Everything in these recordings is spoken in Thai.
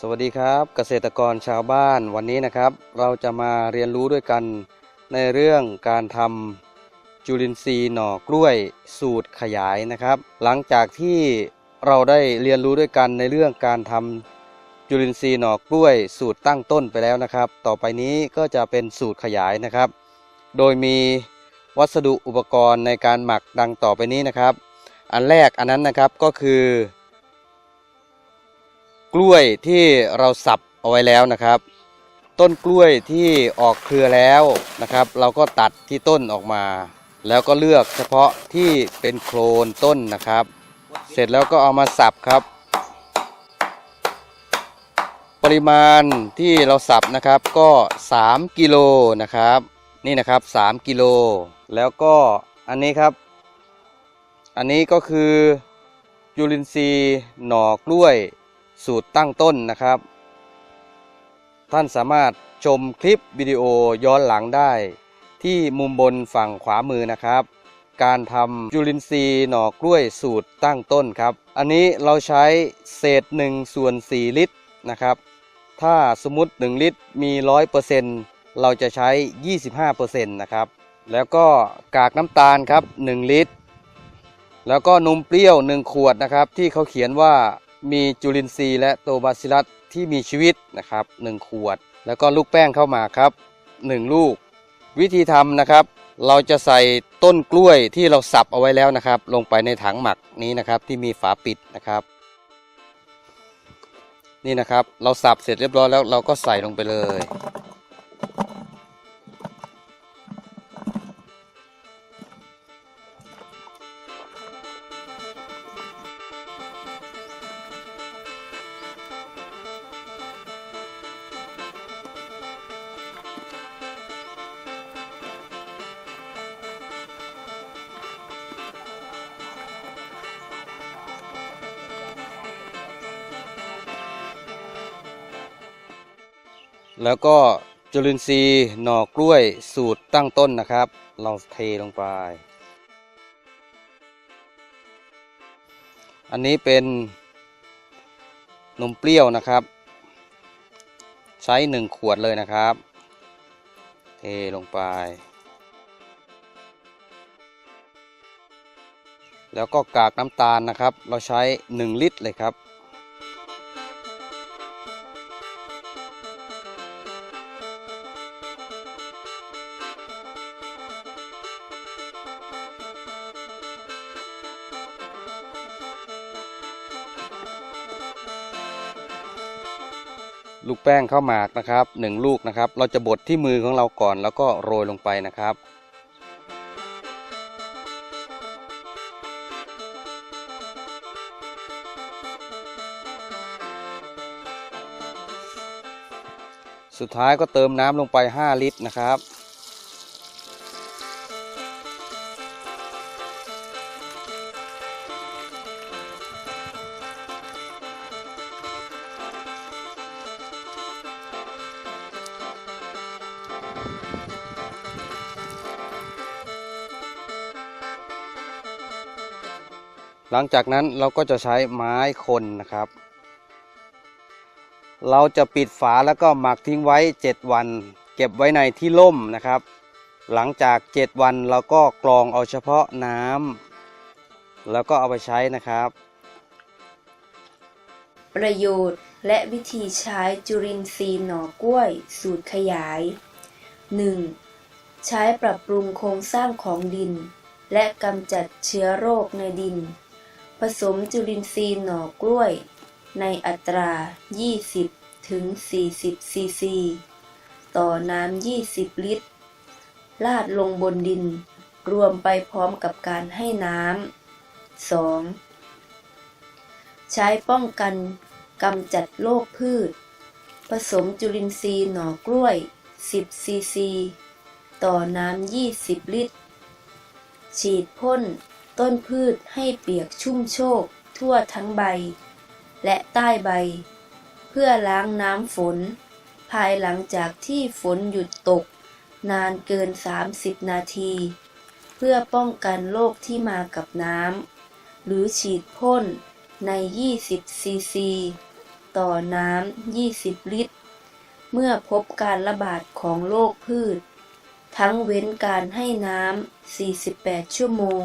สวัสดีครับเกษตรกรชาวบ้านวันนี้นะครับ เราจะมาเรียนรู้ด้วยกันในเรื่องการทำจุลินทรีย์หน่อกล้วยสูตรขยายนะครับ หลังจากที่เราได้เรียนรู้ด้วยกันในเรื่องการทำจุลินทรีย์หน่อกล้วยสูตรตั้งต้นไปแล้วนะครับ ต่อไปนี้ก็จะเป็นสูตรขยายนะครับ โดยมีวัสดุอุปกรณ์ในการหมักดังต่อไปนี้นะครับ อันแรกอันนั้นนะครับก็คือ กล้วยที่เราสับเอาไว้แล้วนะครับ ต้นกล้วยที่ออกเครือแล้วนะครับ เราก็ตัดที่ต้นออกมา แล้วก็เลือกเฉพาะที่เป็นโคลนต้นนะครับ เสร็จแล้วก็เอามาสับครับ ปริมาณที่เราสับนะครับก็ 3 กิโลนะครับ นี่นะครับ 3 กิโล แล้วก็อันนี้ครับ อันนี้ก็คือจุลินทรีหน่อกล้วย สูตรตั้งต้นนะครับ ท่านสามารถชมคลิปวิดีโอย้อนหลังได้ ที่มุมบนฝั่งขวามือนะครับ การทำจุลินทรีย์หน่อกล้วยสูตรตั้งต้นครับ อันนี้เราใช้เศษ1ส่วน4ลิตรนะครับ ถ้าสมมติ 1 ลิตรมี 100%เราจะใช้ 25%นะครับแล้วก็กากน้ำตาลครับ 1 ลิตร แล้วก็นมเปรี้ยว 1 ขวดนะครับ ที่เขาเขียนว่า มีจุลินทรีย์และโตบาซิลัสที่มีชีวิตนะครับ 1 ขวด แล้วก็ลูกแป้งเข้ามาครับ 1 ลูก วิธีทำนะครับ เราจะใส่ต้นกล้วยที่เราสับเอาไว้แล้วนะครับ ลงไปในถังหมักนี้นะครับที่มีฝาปิดนะครับ นี่นะครับ เราสับเสร็จเรียบร้อยแล้วเราก็ใส่ลงไปเลย แล้วก็จุลินทรีย์หน่อกล้วยสูตรตั้งต้นนะครับ เราเทลงไป อันนี้เป็นนมเปรี้ยวนะครับ ใช้หนึ่งขวดเลยนะครับ เทลงไป แล้วก็กากน้ำตาลนะครับ เราใช้ 1 ลิตรเลยครับ ลูกแป้งข้าวหมากนะครับหนึ่งลูกนะครับ เราจะบดที่มือของเราก่อนแล้วก็โรยลงไปนะครับสุดท้ายก็เติมน้ำลงไป 5 ลิตรนะครับ หลังจากนั้นเราก็จะใช้ไม้คนนะครับ เราจะปิดฝาแล้วก็หมักทิ้งไว้ 7 วัน เก็บไว้ในที่ร่มนะครับ หลังจาก 7 วันเราก็กรองเอาเฉพาะน้ำแล้วก็เอาไปใช้นะครับ ประโยชน์และวิธีใช้จุลินทรีย์หน่อกล้วย สูตรขยาย 1. ใช้ปรับปรุงโครงสร้างของดิน และกำจัดเชื้อโรคในดิน ผสมจุลินทรีย์หน่อกล้วย ในอัตรา 20 ถึง 40 ซีซี ต่อน้ำ 20 ลิตร ลาดลงบนดิน รวมไปพร้อมกับการให้น้ำ 2. ใช้ป้องกันกำจัดโรคพืช ผสมจุลินทรีย์หน่อกล้วย 10 ซีซี ต่อน้ำ 20 ลิตร ฉีดพ่น ต้นพืชให้เปียกชุ่มโชกทั่วทั้งใบ และใต้ใบ เพื่อล้างน้ำฝน ภายหลังจากที่ฝนหยุดตก นานเกิน 30 นาที เพื่อป้องกันโรคที่มากับน้ำหรือฉีดพ่นใน 20 ซีซี ต่อน้ำ 20 ลิตร เมื่อพบการระบาดของโรคพืช ทั้งเว้นการให้น้ำ 48 ชั่วโมง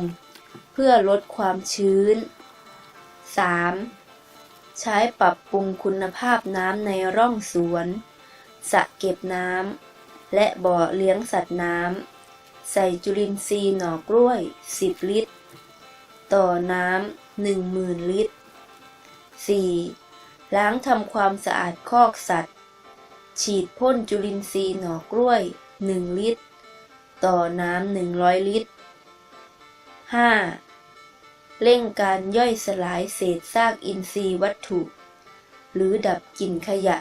เพื่อลดความชื้น 3. ใช้ปรับปรุงคุณภาพน้ำในร่องสวน สระเก็บน้ำ และบ่อเลี้ยงสัตว์น้ำ ใส่จุลินทรีย์หน่อกล้วย 10 ลิตร ต่อน้ำ10,000 ลิตร 4. ล้างทำความสะอาดคอกสัตว์ ฉีดพ่นจุลินทรีย์หน่อกล้วย 1 ลิตร ต่อน้ำ100 ลิตร 5. เร่งการย่อยสลายเศษซากอินทรีย์วัตถุ หรือดับกลิ่นขยะ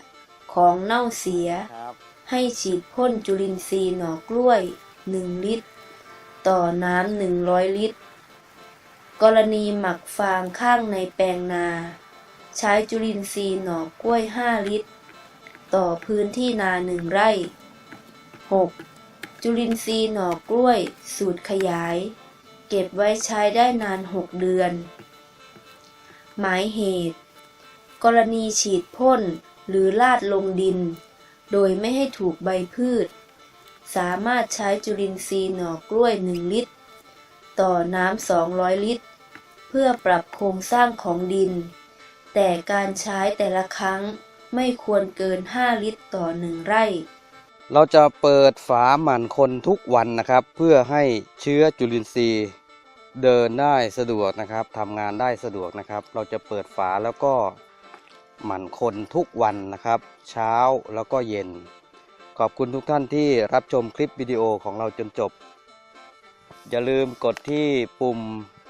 ของเน่าเสียครับให้ฉีดพ่นจุลินทรีย์หน่อกล้วย 1 ลิตร ต่อน้ำ100 ลิตร กรณีหมักฟางข้างในแปลงนา ใช้จุลินทรีย์หน่อกล้วย 5 ลิตร ต่อพื้นที่นา1ไร่ 6. จุลินทรีย์หน่อกล้วย สูตรขยาย เก็บไว้ใช้ได้นาน 6 เดือน หมายเหตุ กรณีฉีดพ่นหรือลาดลงดิน โดยไม่ให้ถูกใบพืช สามารถใช้จุลินทรีย์หน่อกล้วย 1 ลิตร ต่อน้ำ 200 ลิตร เพื่อปรับโครงสร้างของดิน แต่การใช้แต่ละครั้งไม่ควรเกิน 5 ลิตรต่อ 1 ไร่เราจะเปิดฝาหมั่นคนทุกวันนะครับ เพื่อให้เชื้อจุลินทรีย์ เดินได้สะดวกนะครับทำงานได้สะดวกนะครับ เราจะเปิดฝาแล้วก็หมั่นคนทุกวันนะครับ เช้าแล้วก็เย็น ขอบคุณทุกท่านที่รับชมคลิปวิดีโอของเราจนจบ อย่าลืมกดที่ปุ่ม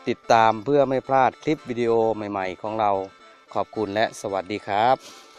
ติดตามเพื่อไม่พลาดคลิปวิดีโอใหม่ ๆ ของเรา ขอบคุณและสวัสดีครับ